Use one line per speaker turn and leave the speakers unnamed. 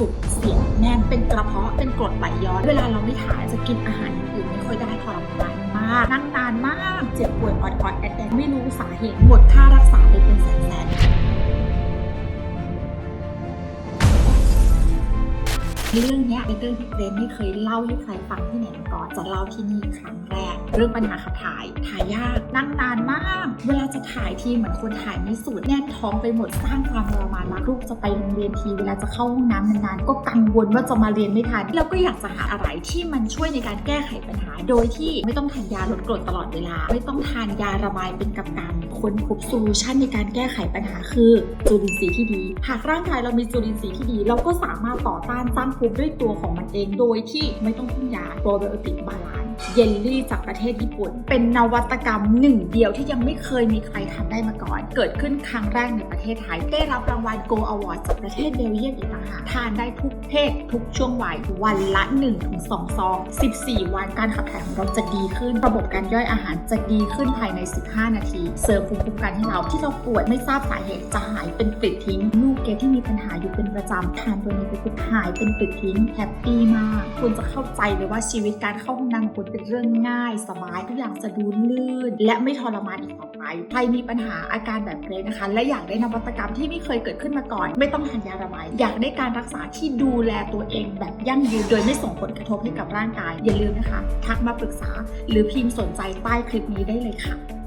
จุกเสียงแน่นเป็นกระเพาะเป็นกรดไหลย้อน เวลาเราไม่ถ่ายจะกินอาหารอื่นไม่ค่อยได้ทรมานมาก นั่งนานมากเจ็บป่วยออดๆแอดไม่รู้สาเหตุหมดค่ารักษาไปเป็นแสนๆเรื่องนี้เป็นเรื่องที่เรนไม่เคยเล่าให้ใครฟังที่ไหนมาก่อนจะเล่าที่นี่ครั้งแรก เรื่องปัญหาขับถ่ายถ่ายยากนั่งนานมาก เวลาจะถ่ายทีเหมือนคนถ่ายไม่สุดแน่นท้องไปหมดสร้างความทรมานมากลูกจะไปโรงเรียนทีเวลาจะเข้าห้องน้ำนานๆก็กังวลว่าจะมาเรียนไม่ทันแล้วก็อยากจะหาอะไรที่มันช่วยในการแก้ไขปัญหา โดยที่ไม่ต้องทานยาลดกรดตลอดเวลา ไม่ต้องทานยาระบายเป็นกับกำค้นพบโซลูชันในการแก้ไขปัญหาคือจุลินทรีย์ที่ดี หากร่างกายเรามีจุลินทรีย์ที่ดี เราก็สามารถต่อต้านสร้างภูมิด้วยตัวของมันเอง โดยที่ไม่ต้องพึ่งยาโปรไบโอติกบาลานเยลลี่จากประเทศญี่ปุ่น เป็นนวัตกรรมหนึ่งเดียวที่ยังไม่เคยมีใครทำได้มาก่อน เกิดขึ้นครั้งแรกในประเทศไทย ได้รับรางวัล Go Award จากประเทศเบลเยียมอีกต่างหากทานได้ทุกเพศทุกช่วงวัยวันละ 1-2ซอง14 วันการขับถ่ายของเราจะดีขึ้น ระบบการย่อยอาหารจะดีขึ้นภายใน 15 นาที เสริมภูมิคุ้มกันให้เราที่เราปวดไม่ทราบสาเหตุจะหายเป็นปลิดทิ้ง จำทานตัวนี้ไปปุ๊บหายเป็นปิดทิ้งแฮปปี้มาก คุณจะเข้าใจเลยว่าชีวิตการเข้าห้องน้ำของคุณเป็นเรื่องง่าย สบายทุกอย่างจะดูลื่น และไม่ทรมานอีกต่อไปใครมีปัญหาอาการแบบเกรดนะคะ และอยากได้นวัตกรรมที่ไม่เคยเกิดขึ้นมาก่อน ไม่ต้องทานยาระบาย อยากได้การรักษาที่ดูแลตัวเองแบบยั่งยืนโดยไม่ส่งผลกระทบให้กับร่างกาย อย่าลืมนะคะ ทักมาปรึกษา หรือพิมพ์สนใจใต้คลิปนี้ได้เลยค่ะ